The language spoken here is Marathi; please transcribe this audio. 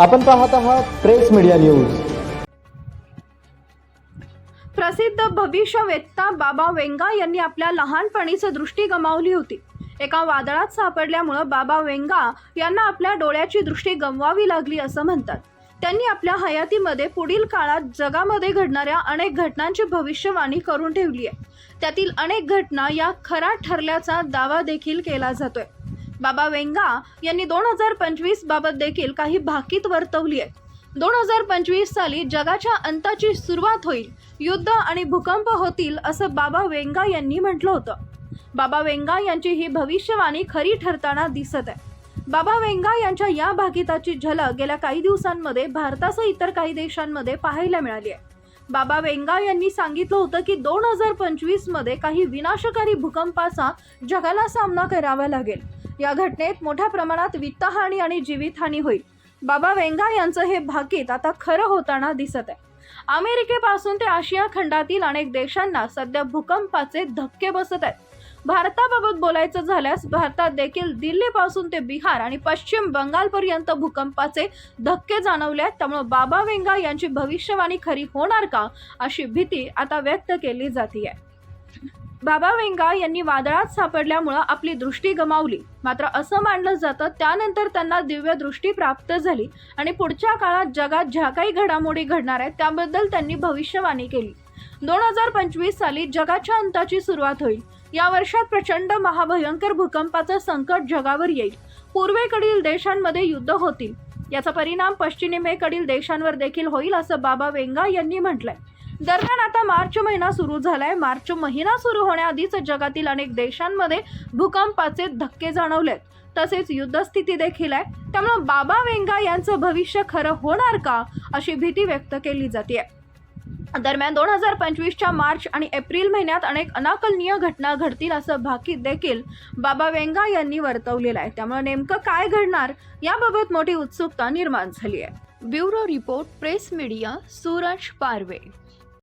आपण पाहत आहात प्रेस मीडिया न्यूज. प्रसिद्ध भविष्यवेत्ता बाबा वेंगा यांनी आपल्या लहानपणीच दृष्टी गमावली होती. एका वादळात सापडल्यामुळं बाबा वेंगा यांना आपल्या डोळ्याची दृष्टी गमवावी लागली असं म्हणतात. त्यांनी आपल्या हयातीमध्ये पुढील काळात जगामध्ये घडणाऱ्या अनेक घटनांची भविष्यवाणी करून ठेवली आहे. त्यातील अनेक घटना या खरा ठरल्याचा दावा देखील केला जातोय. बाबा वेंगा यांनी दोन हजार पंचवीस बाबत देखील काही भाकीत वर्तवली आहे. दोन हजार पंचवीस साली जगाच्या अंताची सुरुवात होईल युद्ध आणि भूकंप होतील असं बाबा वेंगा यांनी म्हटलं होतं. बाबा वेंगा यांची ही भविष्यवाणी खरी ठरताना दिसत आहे. बाबा वेंगा यांच्या या भाकिताची झलक गेल्या काही दिवसांमध्ये भारतासह इतर काही देशांमध्ये पाहायला मिळाली आहे. बाबा वेंगा यांनी सांगितलं होतं की दोन हजार पंचवीसमध्ये काही विनाशकारी भूकंपाचा जगाला सामना करावा लागेल. या घटनेत मोठ्या प्रमाणात वित्तहानी आणि जीवितहानी होईल. बाबा वेंगा यांचं हे भाकीत आता खरं होताना दिसत आहे. अमेरिकेपासून ते आशिया खंडातील अनेक देशांना सध्या भूकंपाचे धक्के बसत आहेत. भारताबाबत बोलायचं झाल्यास भारतात देखील दिल्लीपासून ते बिहार आणि पश्चिम बंगालपर्यंत भूकंपाचे धक्के जाणवले आहेत. त्यामुळे बाबा वेंगा यांची भविष्यवाणी खरी होणार का अशी भीती आता व्यक्त केली जाते बाबा वेंगा यांनी वादळात सापडल्यामुळं आपली दृष्टी गमावली. मात्र असं मानलं जातं त्यानंतर त्यांना दिव्य दृष्टी प्राप्त झाली आणि पुढच्या काळात जगात ज्या काही घडामोडी घडणार आहेत त्याबद्दल त्यांनी भविष्यवाणी केली. दोन हजार पंचवीस साली जगाच्या अंताची सुरुवात होईल. या वर्षात प्रचंड महाभयंकर भूकंपाचं संकट जगावर येईल. पूर्वेकडील देशांमध्ये युद्ध होतील. याचा परिणाम पश्चिमेकडील देशांवर देखील होईल असं बाबा वेंगा यांनी म्हटलंय. दरम्यान आता मार्च महिना सुरू झालाय. मार्च महिना सुरू होण्याआधीच जगातील अनेक देशांमध्ये भूकंपाचे धक्के जाणवलेत. तसेच युद्धस्थिती देखील आहे. त्यामुळे बाबा वेंगा यांचं भविष्य खरं होणार का अशी भीती व्यक्त केली जाते दरम्यान दोन हजार पंचवीसच्या मार्च आणि एप्रिल महिन्यात अनेक अनाकलनीय घटना घडतील असं भाकीत देखील बाबा वेंगा यांनी वर्तवलेलं आहे. त्यामुळे नेमकं काय घडणार याबाबत मोठी उत्सुकता निर्माण झाली आहे. Bureau report press media Suraj Parve.